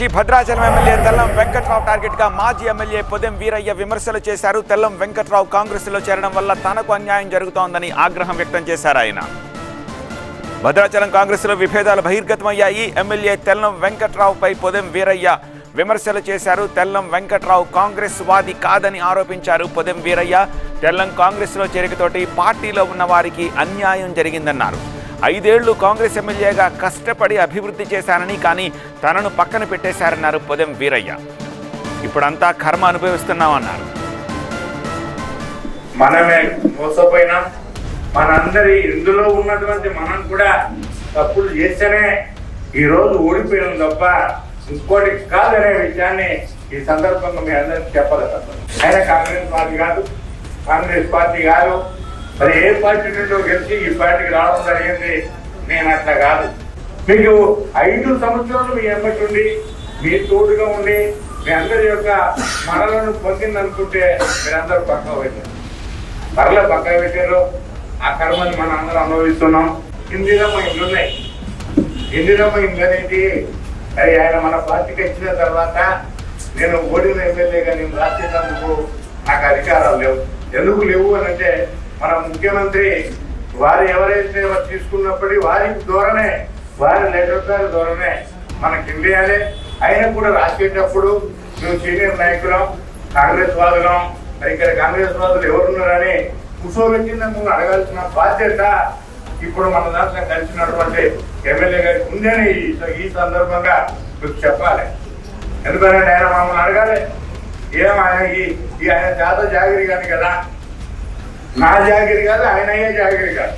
నుంచి భద్రాచలం ఎమ్మెల్యే తెల్లం వెంకట్రావు టార్గెట్గా మాజీ ఎమ్మెల్యే పొదెం వీరయ్య విమర్శలు చేశారు. తెల్లం వెంకట్రావు కాంగ్రెస్లో చేరడం వల్ల తనకు అన్యాయం జరుగుతోందని ఆగ్రహం వ్యక్తం చేశారు ఆయన. భద్రాచలం కాంగ్రెస్లో విభేదాలు బహిర్గతమయ్యాయి. ఎమ్మెల్యే తెల్లం వెంకట్రావుపై పొదెం వీరయ్య విమర్శలు చేశారు. తెల్లం వెంకట్రావు కాంగ్రెస్ వాది కాదని ఆరోపించారు పొదెం వీరయ్య. తెల్లం కాంగ్రెస్లో చేరికతోటి పార్టీలో ఉన్న వారికి అన్యాయం జరిగిందన్నారు. ఐదేళ్ళు కాంగ్రెస్ ఎమ్మెల్యేగా కష్టపడి అభివృద్ధి చేశానని కానీ తనను పక్కన పెట్టేశారన్నారు పొదెం వీరయ్య. ఇప్పుడంతా కర్మ అనుభవిస్తున్నామన్నారు. మనమే మోసపోయినాం. మనందరి ఇందులో ఉన్నటువంటి మనం కూడా తప్పులు చేస్తేనే ఈ రోజు ఓడిపోయినాం తప్ప ఇంకోటి కాదనే విషయాన్ని ఈ సందర్భంగా మీ అందరికి చెప్పగలుగుతాం ఆయన కాంగ్రెస్ పార్టీ కాదు కాంగ్రెస్ పార్టీ కాదు. మరి ఏ పార్టీ నుండో గెలిచి ఈ పార్టీకి రావడం జరిగింది నేను అట్లా కాదు. మీకు ఐదు సంవత్సరాలు మీ ఎమ్మటి ఉండి మీ తోడుగా ఉండి మీ అందరి యొక్క మనలను పొందిందనుకుంటే మీరందరూ పక్కన పెట్టారు మరలా పక్కన పెట్టారు ఆ కర్మని మనం అందరం అనుభవిస్తున్నాం. ఇందిరమ్మ ఇండ్లు ఉన్నాయి ఇందిరమ్మ ఇండ్లు అనేది అది ఆయన మన పార్టీకి ఇచ్చిన తర్వాత నేను ఓడిన ఎమ్మెల్యేగా నేను రాసేటందుకు నాకు అధికారాలు లేవు. ఎందుకు లేవు అని అంటే మన ముఖ్యమంత్రి వారు ఎవరైతే వారు తీసుకున్నప్పటి వారి ధోరణే వారి లెటర్ ధోరణే మనకి ఇండియాలే అయినా కూడా రాసేటప్పుడు మేము సీనియర్ నాయకులం కాంగ్రెస్ వాదులం. ఇక్కడ కాంగ్రెస్ వాదులు ఎవరున్నారని కూర్చోబెట్టిన ముందు అడగాల్సిన బాధ్యత ఇప్పుడు మన దాంట్లో కలిసినటువంటి ఎమ్మెల్యే గారికి ఉందని ఈ- సందర్భంగా మీకు చెప్పాలి. ఎందుకంటే ఆయన మమ్మల్ని అడగాలి. ఏం ఆయన ఈ ఆయన చేత జాగిరి కానీ కదా నా జాగిరి కాదు ఆయన అయ్యే జాగిరి కాదు